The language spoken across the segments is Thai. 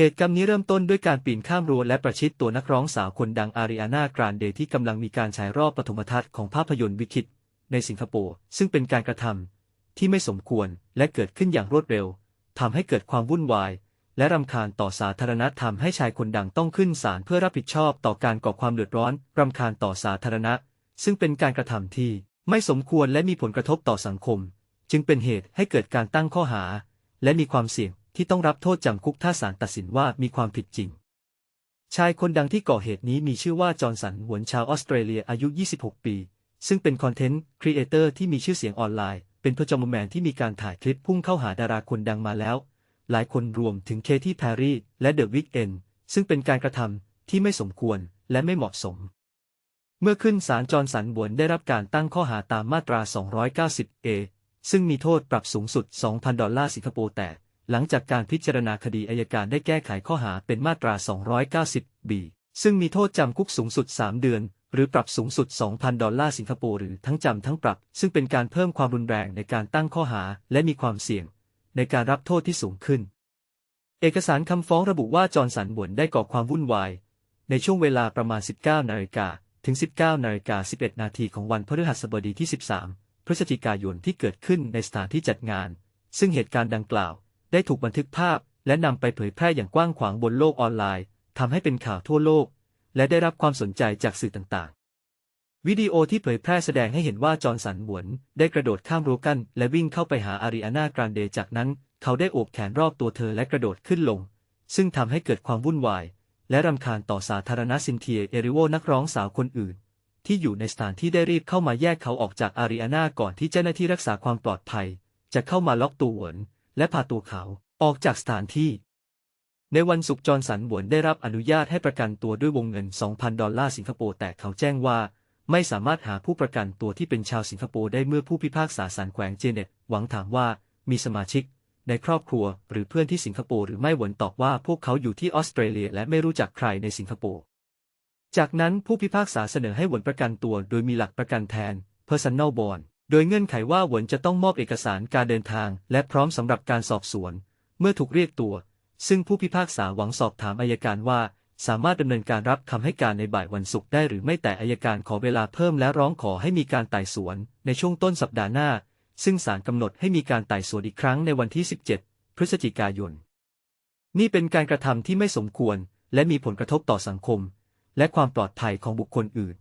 เหตุการรมนี้เริ่มต้นด้วยการปีนข้ามรั้วและประชิดตัวนักร้องสาวคนดังอาริอานากรานเดที่กำลังมีการฉายรอบปฐมทัศน์ของภาพยนตร์วิคิดในสิงคโปร์ซึ่งเป็นการกระทำที่ไม่สมควรและเกิดขึ้นอย่างรวดเร็วทำให้เกิดความวุ่นวาย และรำคาญต่อสาธารณธรรมให้ชายคนดังต้องขึ้นศาลเพื่อรับผิดชอบต่อการก่อความเดือดร้อนรำคาญต่อสาธารณะ ซึ่งเป็นการกระทำที่ไม่สมควรและมีผลกระทบต่อสังคม จึงเป็นเหตุให้เกิดการตั้งข้อหา และมีความเสี่ยง ที่ต้องรับโทษจำคุกถ้าศาลตัดสินว่ามีความผิดจริง ชายคนดังที่ก่อเหตุนี้มีชื่อว่าจอห์นสันหวนชาวออสเตรเลียอายุ 26 ปี ซึ่งเป็นคอนเทนต์ครีเอเตอร์ที่มีชื่อเสียงออนไลน์ เป็นพจมแมนที่มีการถ่ายคลิปพุ่งเข้าหาดาราคนดังมาแล้ว หลายคนรวมถึงเคที่แพรรี่และเดอะวิกเอนซึ่งเป็นการกระทำที่ไม่สมควรและไม่เหมาะสมเมื่อขึ้นศาลจอห์นสันบวนได้รับการตั้งข้อหาตามมาตรา 290A ซึ่งมีโทษปรับสูงสุด 2,000 ดอลลาร์สิงคโปร์แต่ หลังจากการพิจารณาคดีอายการได้แก้ไขข้อหาเป็นมาตรา 290B ซึ่งมีโทษจำคุกสูงสุด 3 เดือน หรือปรับสูงสุด 2,000 ดอลลาร์สิงคโปร์หรือทั้งจำทั้งปรับ ซึ่งเป็นการเพิ่มความรุนแรงในการตั้งข้อหาและมีความเสี่ยง ในการรับโทษที่สูงขึ้น เอกสารคำฟ้องระบุว่าจอห์นสันบวนได้ก่อความวุ่นวาย ในช่วงเวลาประมาณ 19 นาฬิกาถึง 19นาฬิกา11 นาทีของวันพฤหัสบดีที่ 13 พฤศจิกายนที่เกิดขึ้นในสถานที่จัดงาน ซึ่งเหตุการณ์ดังกล่าว ได้ถูกบันทึกภาพ และนำไปเผยแพร่อย่างกว้างขวางบนโลกออนไลน์ทำให้เป็นข่าวทั่วโลก และได้รับความสนใจจากสื่อต่างๆ วิดีโอที่เผยแพร่แสดงให้เห็นว่าจอห์นสันหวน ได้กระโดดข้ามรั้วกั้น และวิ่งเข้าไปหาอาริอานากรานเดจากนั้น เขาได้โอบแขนรอบตัวเธอและกระโดดขึ้นลง ซึ่งทำให้เกิดความวุ่นวาย และรำคาญต่อสาธารณซินเทียเอริโวนักร้องสาวคนอื่น ที่อยู่ในสถานที่ได้รีบเข้ามาแยกเขาออกจากอาริอานาก่อนที่เจ้าหน้าที่รักษาความปลอดภัย จะเข้ามาล็อกตัวหวน และพาตัวเขาออกจากสถานที่ ในวันศุกร์จอห์นสันหวนได้รับอนุญาตให้ประกันตัวด้วยวงเงิน 2,000 ดอลลาร์สิงคโปร์แต่เขาแจ้งว่า ไม่สามารถหาผู้ประกันตัวที่เป็นชาวสิงคโปร์ได้เมื่อผู้พิพากษาศาลแขวงเจเน็ตหวังถามว่ามีสมาชิก ในครอบครัวหรือเพื่อนที่สิงคโปร์หรือไม่หวนตอบว่าพวกเขาอยู่ที่ออสเตรเลียและไม่รู้จักใครในสิงคโปร์จากนั้นผู้พิพากษาเสนอให้หวนประกันตัวโดยมีหลักประกันแทน personal bond โดยเงื่อนไขว่าหวนจะต้องมอบเอกสารการเดินทาง และพร้อมสำหรับการสอบสวน เมื่อถูกเรียกตัว ซึ่งผู้พิพากษาหวังสอบถามอายการว่า สามารถดำเนินการรับคำให้การในบ่ายวันศุกร์ได้หรือไม่แต่อายการขอเวลาเพิ่มและร้องขอให้มีการไต่สวน ในช่วงต้นสัปดาห์หน้า ซึ่งศาลกำหนดให้มีการไต่สวนอีกครั้งในวันที่ 17 พฤศจิกายน นี่เป็นการกระทำที่ไม่สมควร และมีผลกระทบต่อสังคม และความปลอดภัยของบุคคลอื่น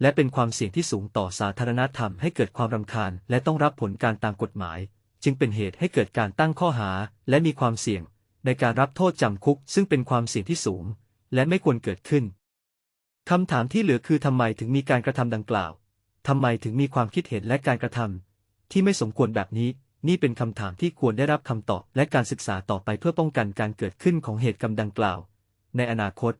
และเป็นความเสี่ยงที่สูงต่อสาธารณธรรมให้เกิดความรำคาญและต้องรับผลการตามกฎหมาย จึงเป็นเหตุให้เกิดการตั้งข้อหาและมีความเสี่ยง ในการรับโทษจำคุก ซึ่งเป็นความเสี่ยงที่สูง และไม่ควรเกิดขึ้นคำถามที่เหลือคือทำไมถึงมีการกระทำดังกล่าวทำไมถึงมีความคิดเห็นและการกระทำที่ไม่สมควรแบบนี้ นี่เป็นคำถามที่ควรได้รับคำตอบและการศึกษาต่อไปเพื่อป้องกันการเกิดขึ้นของเหตุกรรมดังกล่าว ในอนาคต